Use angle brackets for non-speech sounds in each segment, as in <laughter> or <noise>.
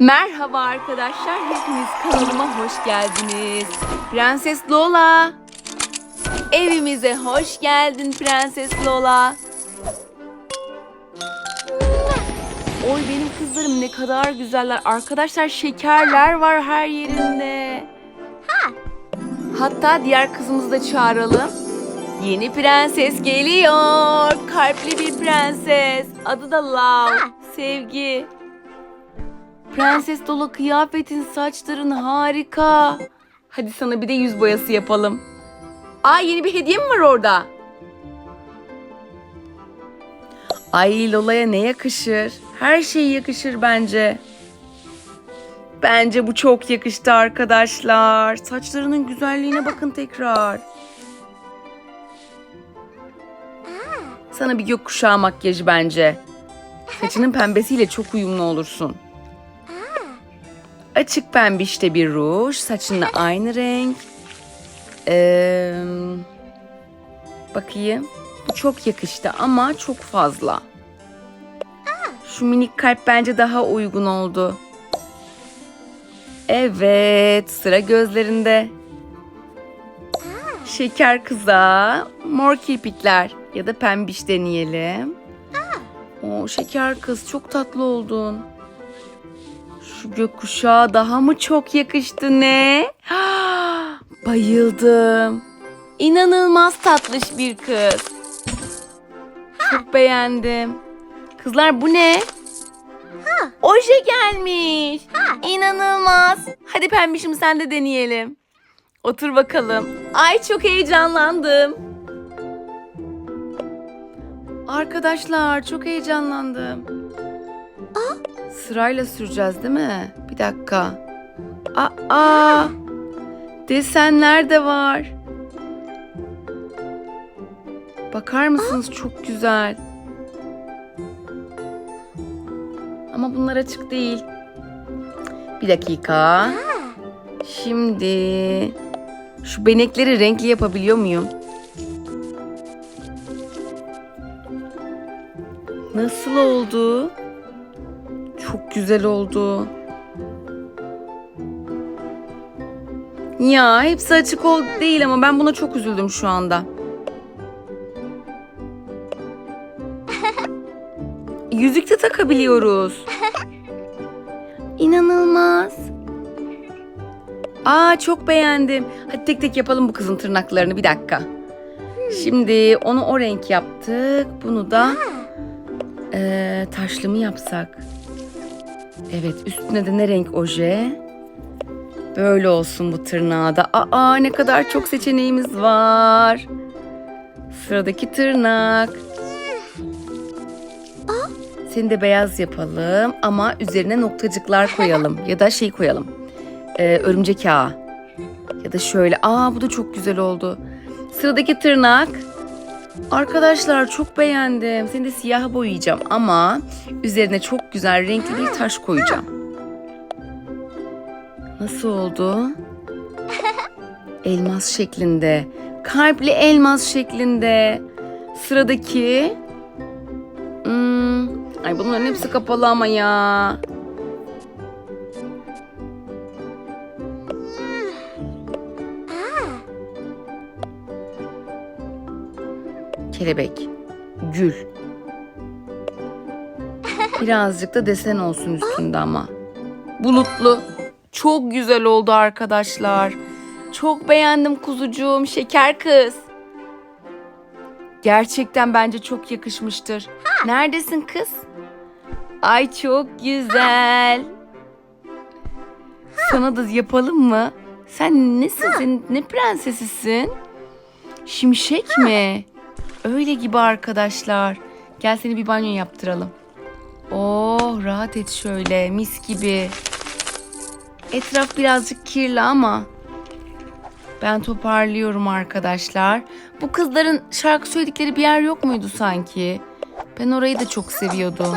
Merhaba arkadaşlar, hepiniz kanalıma hoş geldiniz. Prenses Lola. Evimize hoş geldin Prenses Lola. Oy benim kızlarım ne kadar güzeller. Arkadaşlar şekerler var her yerinde. Hatta diğer kızımızı da çağıralım. Yeni prenses geliyor. Kalpli bir prenses. Adı da Love. Sevgi. Prenses Dola kıyafetin, saçların harika. Hadi sana bir de yüz boyası yapalım. Aa yeni bir hediye mi var orada? Ay Lola'ya ne yakışır? Her şey yakışır bence. Bence bu çok yakıştı arkadaşlar. Saçlarının güzelliğine bakın tekrar. Sana bir gökkuşağı makyajı bence. Saçının pembesiyle çok uyumlu olursun. Açık pembişte bir ruj, saçınla aynı renk. Ee, bakayım. Bu çok yakıştı ama çok fazla. Şu minik kalp bence daha uygun oldu. Evet, sıra gözlerinde. Şeker kıza, mor kirpikler ya da pembiş deneyelim. O şeker kız çok tatlı oldun. Şu gökkuşağı daha mı çok yakıştı ne? <gasps> Bayıldım. İnanılmaz tatlış bir kız. Çok beğendim. Kızlar bu ne? Oje gelmiş. İnanılmaz. Hadi pembişim sen de deneyelim. Otur bakalım. Ay çok heyecanlandım. Arkadaşlar çok heyecanlandım. Sırayla süreceğiz değil mi? Bir dakika. Aa, desenler de var. Bakar mısınız çok güzel. Ama bunlar açık değil. Bir dakika. Şimdi şu benekleri renkli yapabiliyor muyum? Nasıl oldu? Çok güzel oldu. Ya hepsi açık ol değil ama ben buna çok üzüldüm şu anda. <laughs> Yüzük de takabiliyoruz. <laughs> İnanılmaz. Aa çok beğendim. Hadi tek tek yapalım bu kızın tırnaklarını bir dakika. Şimdi onu o renk yaptık. Bunu da eee taşlı mı yapsak? Evet üstüne de ne renk oje? Böyle olsun bu tırnağı da. Aa ne kadar çok seçeneğimiz var. Sıradaki tırnak. Seni de beyaz yapalım ama üzerine noktacıklar koyalım <laughs> ya da şey koyalım. Ee, örümcek ağı. Ya da şöyle. Aa bu da çok güzel oldu. Sıradaki tırnak. Arkadaşlar çok beğendim. Seni de siyaha boyayacağım ama üzerine çok güzel renkli bir taş koyacağım. Nasıl oldu? <laughs> Elmas şeklinde. Kalpli elmas şeklinde. Sıradaki. Hmm, ay bunların hepsi kapalı ama ya. Kelebek. Gül. Birazcık da desen olsun üstünde ama. Bulutlu. Çok güzel oldu arkadaşlar. Çok beğendim kuzucuğum, şeker kız. Gerçekten bence çok yakışmıştır. Neredesin kız? Ay çok güzel. Sana da yapalım mı? Sen nesin? Ne prensesisin? Şimşek mi? Öyle gibi arkadaşlar. Gel seni bir banyo yaptıralım. Oh rahat et şöyle mis gibi. Etraf birazcık kirli ama ben toparlıyorum arkadaşlar. Bu kızların şarkı söyledikleri bir yer yok muydu sanki? Ben orayı da çok seviyordum.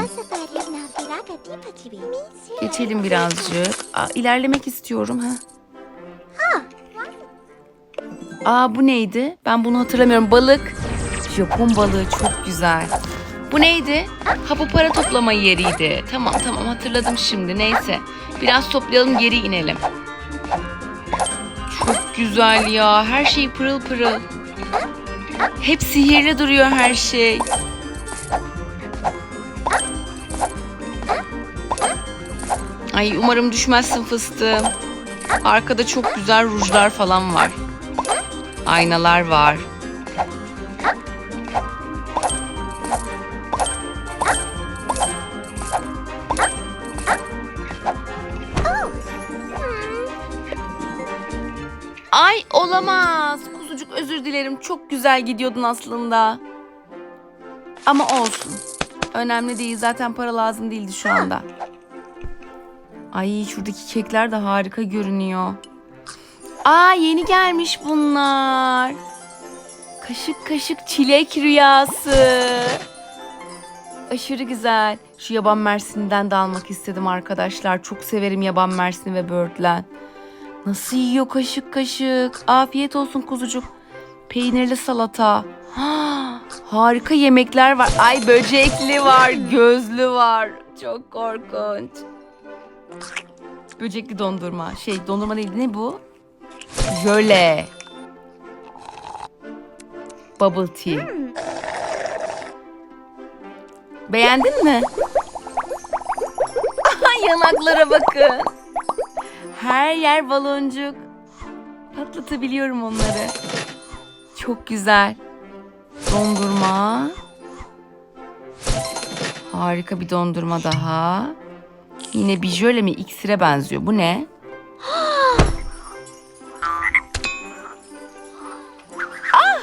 Geçelim birazcık. Aa, ilerlemek istiyorum ha. Aa bu neydi? Ben bunu hatırlamıyorum. Balık. Japon balığı çok güzel. Bu neydi? Ha bu para toplama yeriydi. Tamam tamam hatırladım şimdi. Neyse. Biraz toplayalım geri inelim. Çok güzel ya. Her şey pırıl pırıl. Hep sihirli duruyor her şey. Ay umarım düşmezsin fıstığım. Arkada çok güzel rujlar falan var. Aynalar var. Olamaz. Kuzucuk özür dilerim. Çok güzel gidiyordun aslında. Ama olsun. Önemli değil. Zaten para lazım değildi şu anda. Ay şuradaki kekler de harika görünüyor. Aa yeni gelmiş bunlar. Kaşık kaşık çilek rüyası. Aşırı güzel. Şu yaban mersinden de almak istedim arkadaşlar. Çok severim yaban mersini ve böğürtlen. Nasıl yiyor kaşık kaşık. Afiyet olsun kuzucuk. Peynirli salata. Ha, <gasps> harika yemekler var. Ay böcekli var, gözlü var. Çok korkunç. Böcekli dondurma. Şey dondurma değil ne bu? Jöle. Bubble tea. Beğendin mi? Aha <laughs> yanaklara bakın. Her yer baloncuk. Patlatabiliyorum onları. Çok güzel. Dondurma. Harika bir dondurma daha. Yine bir jöle mi iksire benziyor. Bu ne? <gasps> ah!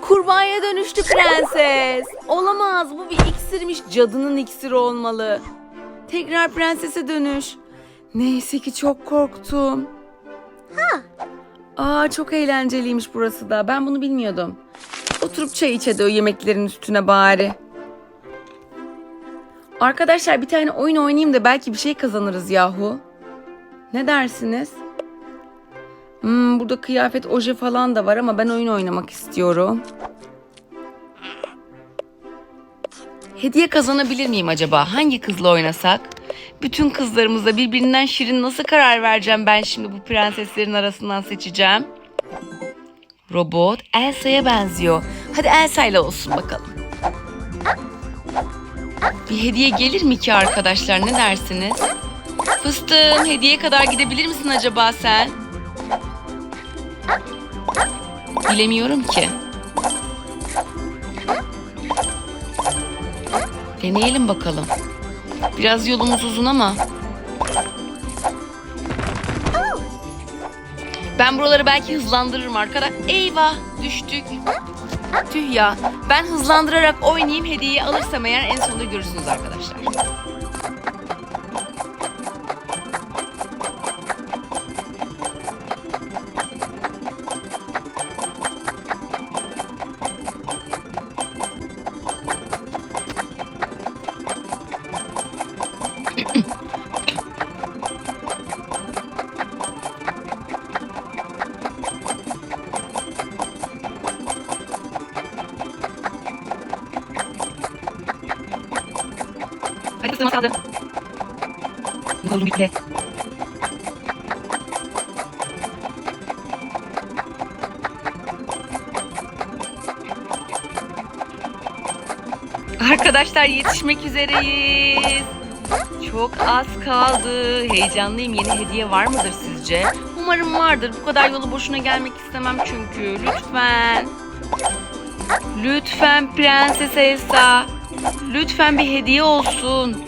Kurbağaya dönüştü prenses. Olamaz. Bu bir iksirmiş. Cadının iksiri olmalı. Tekrar prensese dönüş. Neyse ki çok korktum. Aa çok eğlenceliymiş burası da. Ben bunu bilmiyordum. Oturup çay iç hadi o yemeklerin üstüne bari. Arkadaşlar bir tane oyun oynayayım da belki bir şey kazanırız yahu. Ne dersiniz? Hmm, burada kıyafet, oje falan da var ama ben oyun oynamak istiyorum. Hediye kazanabilir miyim acaba? Hangi kızla oynasak? Bütün kızlarımızla birbirinden şirin nasıl karar vereceğim ben şimdi bu prenseslerin arasından seçeceğim? Robot Elsa'ya benziyor. Hadi Elsa ile olsun bakalım. Bir hediye gelir mi ki arkadaşlar ne dersiniz? Fıstığım hediye kadar gidebilir misin acaba sen? Bilemiyorum ki. Deneyelim bakalım. Biraz yolumuz uzun ama. Ben buraları belki hızlandırırım arkadaş. Eyvah düştük. Tüh ya. Ben hızlandırarak oynayayım hediyeyi alırsam eğer en sonunda görürsünüz arkadaşlar. Arkadaşlar yetişmek üzereyiz. Çok az kaldı. Heyecanlıyım. Yeni hediye var mıdır sizce? Umarım vardır. Bu kadar yolu boşuna gelmek istemem çünkü. Lütfen. Lütfen Prenses Elsa. Lütfen bir hediye olsun.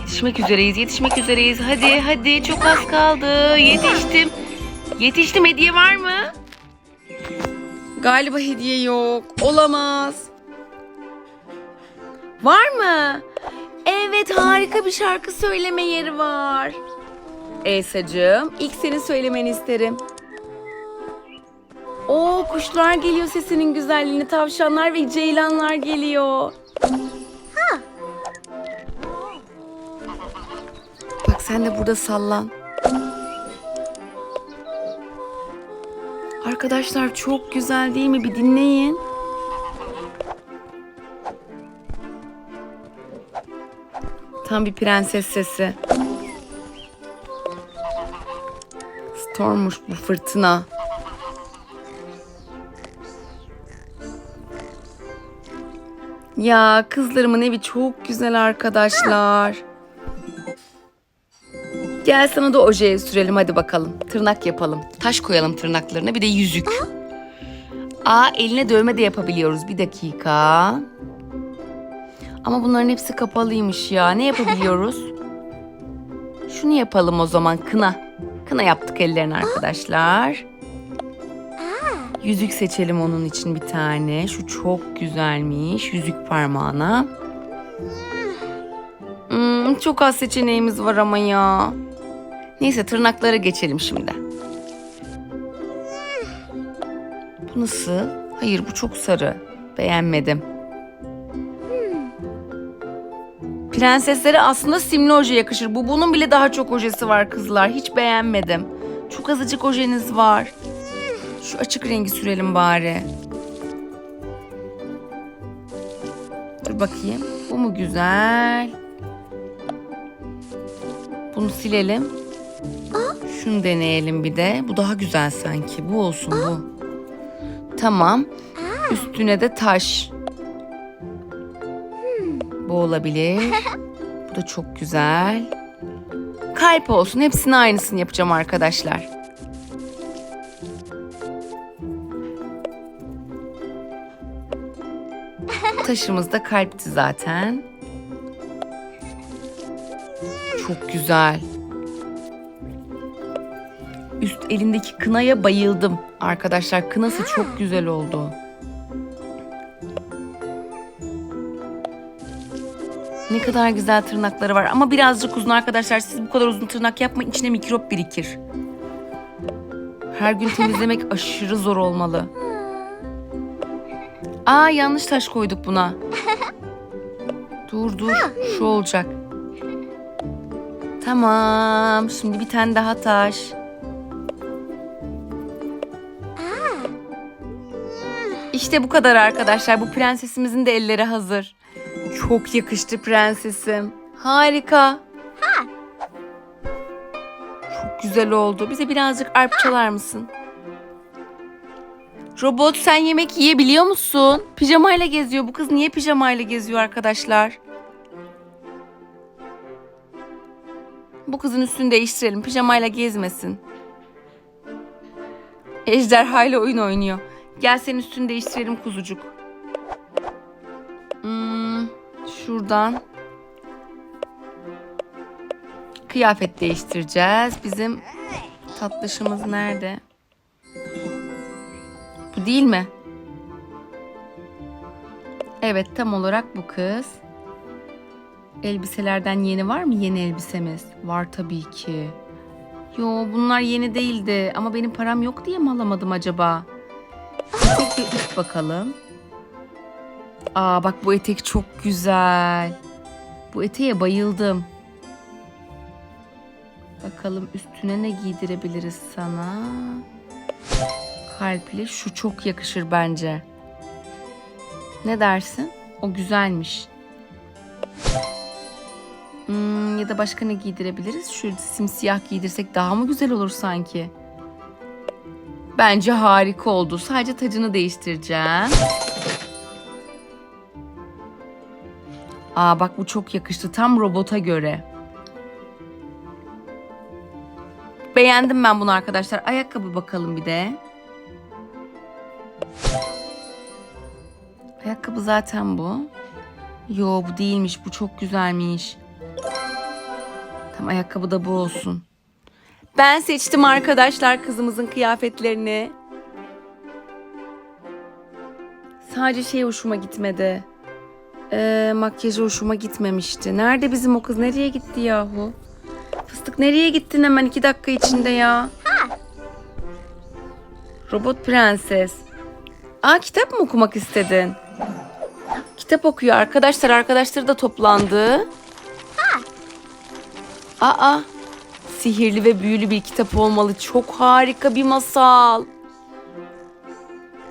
Yetişmek üzereyiz, yetişmek üzereyiz. Hadi, hadi çok az kaldı. Yetiştim. Yetiştim. Hediye var mı? Galiba hediye yok. Olamaz. Var mı? Evet, harika bir şarkı söyleme yeri var. Elsa'cığım, ilk senin söylemeni isterim. Oo, kuşlar geliyor sesinin güzelliğini. Tavşanlar ve ceylanlar geliyor. Bak sen de burada sallan. Arkadaşlar çok güzel değil mi? Bir dinleyin. Tam bir prenses sesi. Stormmuş bu fırtına. Ya kızlarımın evi çok güzel arkadaşlar. Gel sana da ojeye sürelim hadi bakalım. Tırnak yapalım. Taş koyalım tırnaklarına bir de yüzük. Aa eline dövme de yapabiliyoruz. Bir dakika. Ama bunların hepsi kapalıymış ya. Ne yapabiliyoruz? Şunu yapalım o zaman kına. Kına yaptık ellerine arkadaşlar. Yüzük seçelim onun için bir tane. Şu çok güzelmiş. Yüzük parmağına. Hmm, çok az seçeneğimiz var ama ya. Neyse tırnaklara geçelim şimdi. Bu nasıl? Hayır bu çok sarı. Beğenmedim. Prenseslere aslında simli oje yakışır. Bu bunun bile daha çok ojesi var kızlar. Hiç beğenmedim. Çok azıcık ojeniz var. Şu açık rengi sürelim bari. Dur bakayım. Bu mu güzel? Bunu silelim. Şunu deneyelim bir de. Bu daha güzel sanki. Bu olsun bu. Tamam. Üstüne de taş. Bu olabilir. Bu da çok güzel. Kalp olsun. Hepsinin aynısını yapacağım arkadaşlar. Taşımız da kalpti zaten. Çok güzel. Üst elindeki kınaya bayıldım. Arkadaşlar kınası çok güzel oldu. Ne kadar güzel tırnakları var ama birazcık uzun arkadaşlar. Siz bu kadar uzun tırnak yapmayın içine mikrop birikir. Her gün temizlemek <laughs> aşırı zor olmalı. Aa yanlış taş koyduk buna. <laughs> Dur dur şu olacak. Tamam şimdi bir tane daha taş. İşte bu kadar arkadaşlar. Bu prensesimizin de elleri hazır. Çok yakıştı prensesim. Harika. Çok güzel oldu. Bize birazcık arp çalar mısın? Robot sen yemek yiyebiliyor musun? Pijamayla geziyor. Bu kız niye pijamayla geziyor arkadaşlar? Bu kızın üstünü değiştirelim. Pijamayla gezmesin. Ejderhayla oyun oynuyor. Gel senin üstünü değiştirelim kuzucuk. Şuradan. Kıyafet değiştireceğiz. Bizim tatlışımız nerede? Bu değil mi? Evet tam olarak bu kız. Elbiselerden yeni var mı yeni elbisemiz? Var tabii ki. Yo bunlar yeni değildi ama benim param yok diye mi alamadım acaba? Bir bakalım. Aa bak bu etek çok güzel. Bu eteğe bayıldım. Bakalım üstüne ne giydirebiliriz sana? Kalpli şu çok yakışır bence. Ne dersin? O güzelmiş. Hmm, ya da başka ne giydirebiliriz? Şu simsiyah giydirsek daha mı güzel olur sanki? Bence harika oldu. Sadece tacını değiştireceğim. Aa bak bu çok yakıştı. Tam robota göre. Beğendim ben bunu arkadaşlar. Ayakkabı bakalım bir de. Ayakkabı zaten bu. Yo bu değilmiş. Bu çok güzelmiş. Tam ayakkabı da bu olsun. Ben seçtim arkadaşlar kızımızın kıyafetlerini. Sadece şey hoşuma gitmedi. Ee, makyajı hoşuma gitmemişti. Nerede bizim o kız? Nereye gitti yahu? Fıstık nereye gittin hemen iki dakika içinde ya? Robot prenses. Aa kitap mı okumak istedin? Kitap okuyor arkadaşlar. Arkadaşları da toplandı. Aa sihirli ve büyülü bir kitap olmalı. Çok harika bir masal.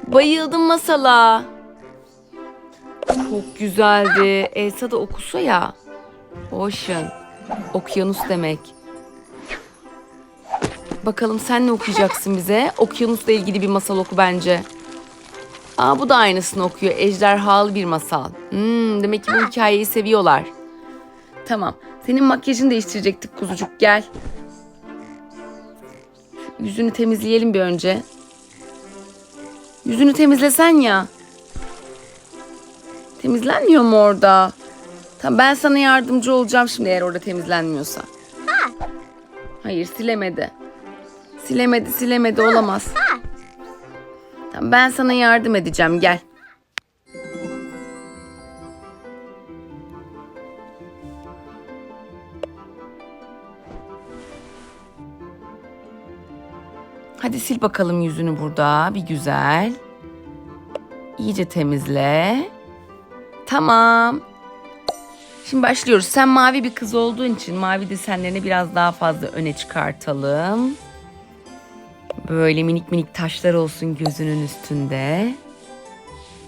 Bayıldım masala. Çok güzeldi. Elsa da okusa ya. Ocean. Okyanus demek. Bakalım sen ne okuyacaksın bize? Okyanusla ilgili bir masal oku bence. Aa bu da aynısını okuyor. Ejderhalı bir masal. Hmm, demek ki bu hikayeyi seviyorlar. Tamam. Senin makyajını değiştirecektik kuzucuk. Gel. Yüzünü temizleyelim bir önce. Yüzünü temizlesen ya. Temizlenmiyor mu orada? Tamam ben sana yardımcı olacağım şimdi eğer orada temizlenmiyorsa. Hayır silemedi. Silemedi silemedi olamaz. Tamam ben sana yardım edeceğim gel. Hadi sil bakalım yüzünü burada bir güzel. İyice temizle. Tamam. Şimdi başlıyoruz. Sen mavi bir kız olduğun için mavi desenlerini biraz daha fazla öne çıkartalım. Böyle minik minik taşlar olsun gözünün üstünde.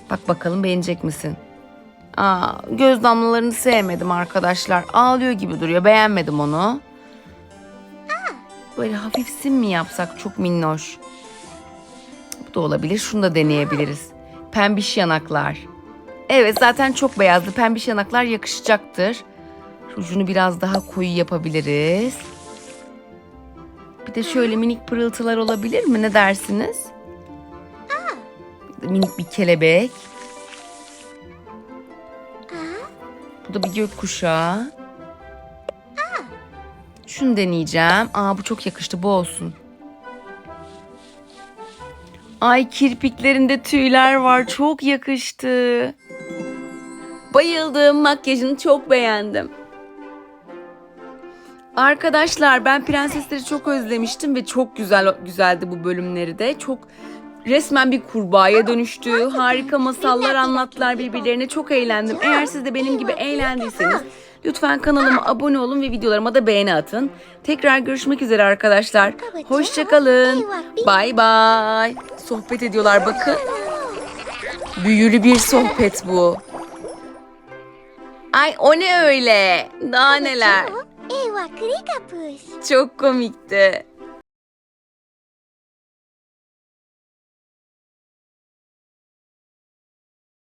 Bak bakalım beğenecek misin? Aa, göz damlalarını sevmedim arkadaşlar. Ağlıyor gibi duruyor. Beğenmedim onu. Böyle hafif sim mi yapsak çok minnoş. Bu da olabilir. Şunu da deneyebiliriz. Pembiş yanaklar. Evet zaten çok beyazdı. Pembiş yanaklar yakışacaktır. Ucunu biraz daha koyu yapabiliriz. Bir de şöyle minik pırıltılar olabilir mi? Ne dersiniz? Bir de minik bir kelebek. Bu da bir gökkuşağı. Şunu deneyeceğim. Aa bu çok yakıştı. Bu olsun. Ay kirpiklerinde tüyler var. Çok yakıştı. Bayıldım. Makyajını çok beğendim. Arkadaşlar ben prensesleri çok özlemiştim ve çok güzel güzeldi bu bölümleri de. Çok resmen bir kurbağaya dönüştü. Harika masallar anlattılar birbirlerine. Çok eğlendim. Eğer siz de benim gibi eğlendiyseniz lütfen kanalıma abone olun ve videolarıma da beğeni atın. Tekrar görüşmek üzere arkadaşlar. Hoşçakalın. Bay bay. Sohbet ediyorlar bakın. Büyülü bir sohbet bu. Ay o ne öyle? Daha neler? Çok komikti.